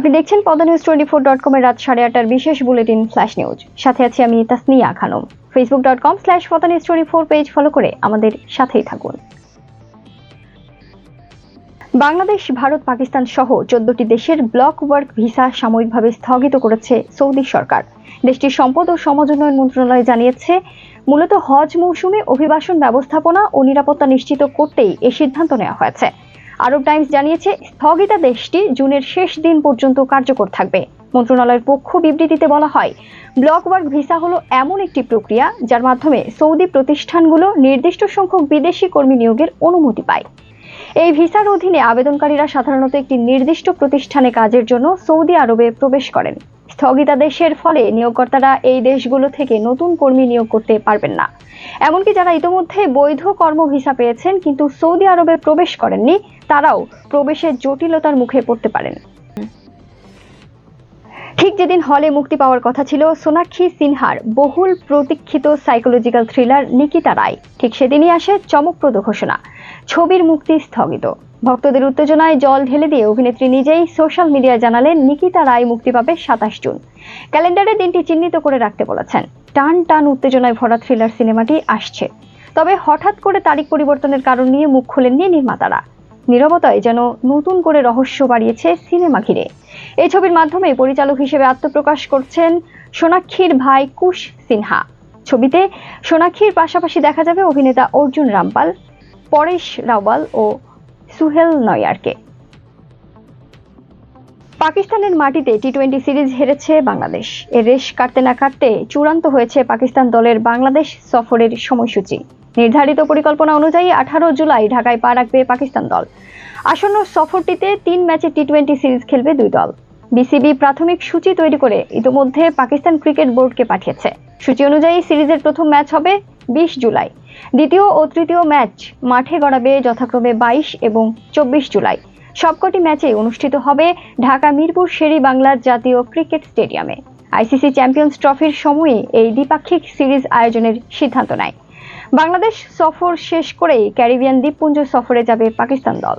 আপনি দেখছেন Padma news twenty four dot কমের রাত সাড়ে আটটার বিশেষ বুলেটিন ফ্ল্যাশ নিউজ সাথে আছি আমি Tasnia Khanam. Facebook dot com slash Padma news twenty four page follow করে আমাদের সাথেই থাকুন। বাংলাদেশ, ভারত, পাকিস্তান সহ চোদ্দটি দেশের ব্লক ওয়ার্ক ভিসা সাময়িকভাবে স্থগিত করেছে সৌদি সরকার। দেশটির সম্পদ ও সমাজ উন্নয়ন মন্ত্রণালয় জানিয়েছে, মূলত হজ মৌসুমে অভিবাসন ব্যবস্থাপনা ও নিরাপত্তা নিশ্চিত করতেই এই সিদ্ধান্ত নেওয়া হয়েছে। আরব টাইমস জানিয়েছে স্থগিতাদেশটি জুনের শেষ দিন পর্যন্ত কার্যকর থাকবে। মন্ত্রণালয়ের পক্ষ বিবৃতিতে বলা হয় ব্লক ওয়ার্ক ভিসা হলো এমন একটি প্রক্রিয়া যার মাধ্যমে সৌদি প্রতিষ্ঠানগুলো নির্দিষ্ট সংখ্যক বিদেশি কর্মী নিয়োগের অনুমতি পায়। এই ভিসার অধীনে আবেদনকারীরা সাধারণত একটি নির্দিষ্ট প্রতিষ্ঠানে কাজের জন্য সৌদি আরবে প্রবেশ করেন। স্থগিতাদেশের ফলে নিয়োগকর্তারা এই দেশগুলো থেকে নতুন কর্মী নিয়োগ করতে পারবেন না। এমনকি যারা ইতোমধ্যে বৈধ কর্ম ভিসা পেয়েছেন, কিন্তু সৌদি আরবে প্রবেশ করেননি, তারাও প্রবেশের জটিলতার মুখে পড়তে পারেন। ঠিক যেদিন হলে মুক্তি পাওয়ার কথা ছিল সোনাক্ষী সিনহার বহুল প্রতীক্ষিত সাইকোলজিক্যাল থ্রিলার নিকিতা রায়। ঠিক সেদিনই আসে চমকপ্রদ ঘোষণা। ছবির মুক্তি স্থগিত। ভক্তদের উত্তেজনায় জল ঢেলে দিয়ে অভিনেত্রী নিজেই সোশ্যাল মিডিয়ায় জানালেন, নিকিতা রায় মুক্তি পাবে সাতাশ জুন। ক্যালেন্ডারে দিনটি চিহ্নিত করে রাখতে বলেছেন। টান টান উত্তেজনায় ভরা থ্রিলার সিনেমাটি আসছে। তবে হঠাৎ করে তারিখ পরিবর্তনের কারণ নিয়ে মুখ খোলেননি নির্মাতারা। নিরবতায় যেন নতুন করে রহস্য বাড়িয়েছে সিনেমা ঘিরে। এই ছবির মাধ্যমে পরিচালক হিসেবে আত্মপ্রকাশ করছেন সোনাক্ষীর ভাই কুশ সিনহা। ছবিতে সোনাক্ষীর পাশাপাশি দেখা যাবে অভিনেতা অর্জুন রামপাল, পরেশ রাওয়াল ও সুহেল নয়ারকে। পাকিস্তানের মাটিতে টি টোয়েন্টি সিরিজ হেরেছে বাংলাদেশ। এর রেশ কাটতে না কাটতে চূড়ান্ত হয়েছে পাকিস্তান দলের বাংলাদেশ সফরের সময়সূচি। নির্ধারিত পরিকল্পনা অনুযায়ী আঠারো জুলাই ঢাকায় পা রাখবে পাকিস্তান দল। আসন্ন সফরটিতে তিন ম্যাচে টি টোয়েন্টি সিরিজ খেলবে দুই দল। বিসিবি প্রাথমিক সূচি তৈরি করে ইতিমধ্যে পাকিস্তান ক্রিকেট বোর্ডকে পাঠিয়েছে। সূচি অনুযায়ী সিরিজের প্রথম ম্যাচ হবে বিশ জুলাই। দ্বিতীয় ও তৃতীয় ম্যাচ মাঠে গড়াবে যথাক্রমে বাইশ এবং চব্বিশ জুলাই। সবকটি ম্যাচে অনুষ্ঠিত হবে ঢাকা মিরপুর শেরি বাংলার জাতীয় ক্রিকেট স্টেডিয়ামে। আইসিসি চ্যাম্পিয়ন্স ট্রফির সময়ে এই দ্বিপাক্ষিক সিরিজ আয়োজনের সিদ্ধান্ত নেয়। বাংলাদেশ সফর শেষ করেই ক্যারিবিয়ান দ্বীপপুঞ্জ সফরে যাবে পাকিস্তান দল।